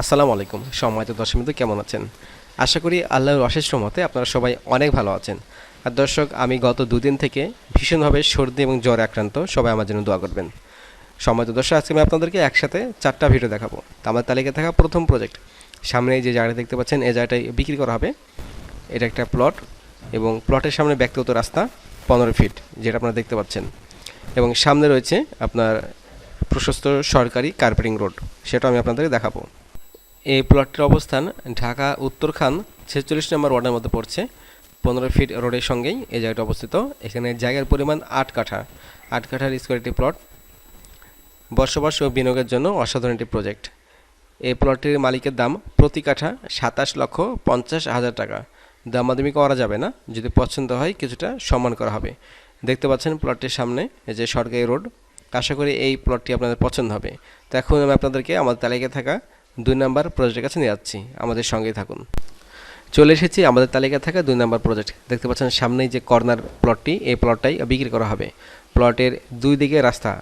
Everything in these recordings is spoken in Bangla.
আসসালামু আলাইকুম। সম্মানিত দর্শক বিন্দু কেমন আছেন? আশা করি আল্লাহর অশেষ রহমতে আপনারা সবাই অনেক ভালো আছেন। আর দর্শক, আমি গত দুদিন থেকে ভীষণভাবে সর্দি এবং জ্বর আক্রান্ত, সবাই আমার জন্য দোয়া করবেন। সম্মানিত দর্শক, আজকে আমি আপনাদেরকে একসাথে চারটা ভিডিও দেখাবো। আমার তালিকায় থাকা প্রথম প্রজেক্ট সামনে যে জায়গাটা দেখতে পাচ্ছেন, এই জায়গাটাই বিক্রি করা হবে। এটা একটা প্লট এবং প্লটের সামনে ব্যক্তিগত রাস্তা, পনেরো ফিট যেটা আপনারা দেখতে পাচ্ছেন। এবং সামনে রয়েছে আপনার প্রশস্ত সরকারি কার্পেটিং রোড সেটা আমি আপনাদেরকে দেখাবো। এই প্লটটির অবস্থান ঢাকা উত্তরখান ছেচল্লিশ নম্বর ওয়ার্ডের মধ্যে পড়ছে। পনেরো ফিট রোডের সঙ্গেই এই জায়গাটা অবস্থিত। এখানে জায়গার পরিমাণ আট কাঠা। আট কাঠার স্কোয়ার একটি প্লট বসবাস ও বিনিয়োগের জন্য অসাধারণ একটি প্রজেক্ট এই প্লটটির মালিকের দাম প্রতি কাঠা সাতাশ লক্ষ পঞ্চাশ হাজার টাকা। দামাদামি করা যাবে না। যদি পছন্দ হয়, কিছুটা সম্মান করা হবে। দেখতে পাচ্ছেন প্লটটির সামনে এই যে সরকারি রোড আশা করি এই প্লটটি আপনাদের পছন্দ হবে। তো এখন আমি আপনাদেরকে আমাদের তালিকায় থাকা দুই নাম্বার প্রজেক্টের কাছে নিয়ে যাচ্ছি। আমাদের সঙ্গেই থাকুন। চলে এসেছি, আমাদের তালিকায় থাকা দুই নাম্বার প্রজেক্ট দেখতে পাচ্ছেন সামনেই যে কর্নার প্লটটি এই প্লটটাই বিক্রি করা হবে। প্লটের দুই দিকে রাস্তা।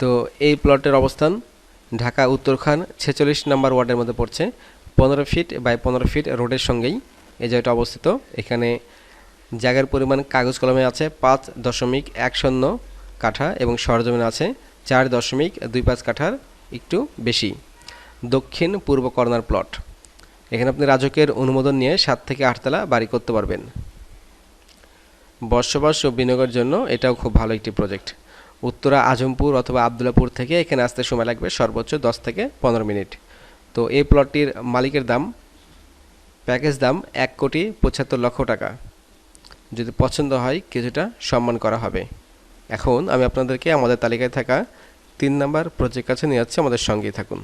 তো এই প্লটের অবস্থান ঢাকা উত্তরখান ছেচল্লিশ নম্বর ওয়ার্ডের মধ্যে পড়ছে। পনেরো ফিট বাই পনেরো ফিট রোডের সঙ্গেই এই জায়গাটা অবস্থিত। এখানে জায়গার পরিমাণ কাগজ কলমে আছে পাঁচ দশমিক এক শূন্য কাঠা এবং সরজমিন আছে চার দশমিক দুই পাঁচ কাঠার একটু বেশি। দক্ষিণ পূর্ব কর্নার প্লট। এখানে আপনি রাজকের অনুমোদন নিয়ে সাত থেকে আটতলা বাড়ি করতে পারবেন। বসবাস ও বিনিয়োগের জন্য এটাও খুব ভালো একটি প্রজেক্ট। উত্তরা আজমপুর অথবা আবদুল্লাপুর থেকে এখানে আসতে সময় লাগবে সর্বোচ্চ দশ থেকে পনেরো মিনিট। তো এই প্লটটির মালিকের দাম, প্যাকেজ দাম এক কোটি পঁচাত্তর লক্ষ টাকা। যদি পছন্দ হয় কিছুটা সম্মান করা হবে। এখন আমি আপনাদেরকে আমাদের তালিকায় থাকা তিন নাম্বার প্রজেক্ট কাছে নিয়ে যাচ্ছি। আমাদের সঙ্গেই থাকুন।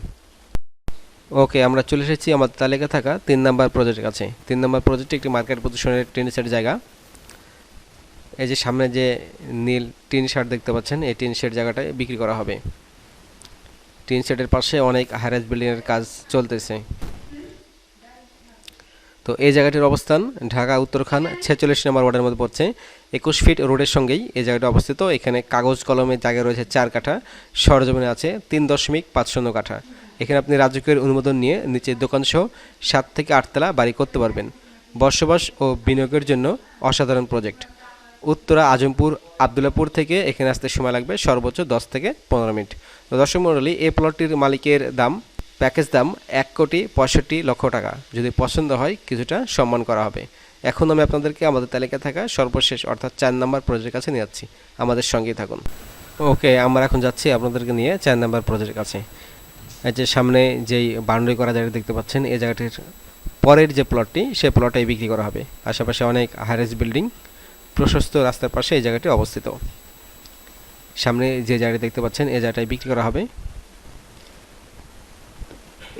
ওকে, আমরা চলে এসেছি আমাদের তালিকায় থাকা তিন নাম্বার প্রজেক্টের কাছে। তিন নাম্বার প্রজেক্টটি একটি মার্কেট প্রদূষণের টিন সেট জায়গা। এই যে সামনে যে নীল টিন শার্ট দেখতে পাচ্ছেন, এই টিন শেড জায়গাটায় বিক্রি করা হবে। টিন শেডের পাশে অনেক হাইরাইজ বিল্ডিংয়ের কাজ চলতেছে। তো এই জায়গাটির অবস্থান ঢাকা উত্তরখান ছেচল্লিশ নম্বর ওয়ার্ডের মধ্যে পড়ছে। একুশ ফিট রোডের সঙ্গেই এই জায়গাটা অবস্থিত। এখানে কাগজ কলমের জায়গা রয়েছে চার কাঠা, সরজমিনে আছে তিন দশমিক পাঁচ শূন্য কাঠা। এখানে আপনি রাজকীয় অনুমোদন নিয়ে নিচে দোকানসহ সাত থেকে আটতলা বাড়ি করতে পারবেন। বসবাস ও বিনিয়োগের জন্য অসাধারণ প্রজেক্ট। উত্তরা, আজমপুর, আবদুল্লাপুর থেকে এখানে আসতে সময় লাগবে সর্বোচ্চ দশ থেকে পনেরো মিনিট। দর্শক মণ্ডলী, এই প্লটটির মালিকের দাম, প্যাকেজ দাম এক কোটি পঁয়ষট্টি লক্ষ টাকা। যদি পছন্দ হয়, কিছুটা সম্মান করা হবে। এখন আমি আপনাদেরকে আমাদের তালিকায় থাকা সর্বশেষ, অর্থাৎ চার নাম্বার প্রজেক্টের কাছে নিয়ে যাচ্ছি। আমাদের সঙ্গেই থাকুন। ওকে, আমরা এখন যাচ্ছি আপনাদেরকে নিয়ে চার নাম্বার প্রজেক্টের কাছে। যে সামনে যেই বাউন্ডারি করা জায়গা দেখতে পাচ্ছেন, এই জায়গাটির পরের যে প্লটটি সেই প্লটটাই বিক্রি করা হবে। আশেপাশে অনেক হাইরেজ বিল্ডিং প্রশস্ত রাস্তার পাশে এই জায়গাটি অবস্থিত। সামনে যে জায়গাটি দেখতে পাচ্ছেন, এই জায়গাটাই বিক্রি করা হবে।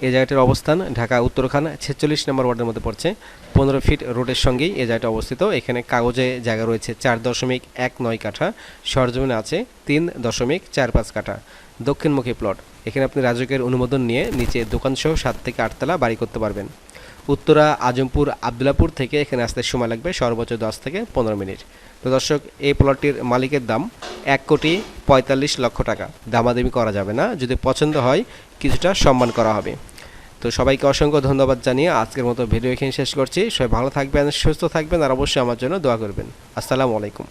এই জায়গাটির অবস্থান ঢাকা উত্তরখান ছেচল্লিশ নম্বর ওয়ার্ডের মধ্যে পড়ছে। পনেরো ফিট রোডের সঙ্গেই এই জায়গাটা অবস্থিত। এখানে কাগজে জায়গা রয়েছে চার দশমিক এক নয় কাঠা, সরজমিনে আছে তিন দশমিক চার পাঁচ কাঠা। দক্ষিণমুখী প্লট এখানে আপনি রাজকের অনুমোদন নিয়ে নিচে দোকানসহ সাত থেকে আটতলা বাড়ি করতে পারবেন। উত্তরা, আজমপুর, আবদুল্লাপুর থেকে এখানে আসতে সময় লাগবে সর্বোচ্চ দশ থেকে পনেরো মিনিট। তো দর্শক, এই প্লটটির মালিকের দাম এক কোটি পঁয়তাল্লিশ লক্ষ টাকা। দামাদামি করা যাবে না। যদি পছন্দ হয়, কিছুটা সম্মান করা হবে। তো সবাইকে অসংখ্য ধন্যবাদ জানিয়ে আজকের মতো ভিডিও এখানে শেষ করছি। সবাই ভালো থাকবেন, সুস্থ থাকবেন, আর অবশ্যই আমার জন্য দোয়া করবেন। আসসালামু আলাইকুম।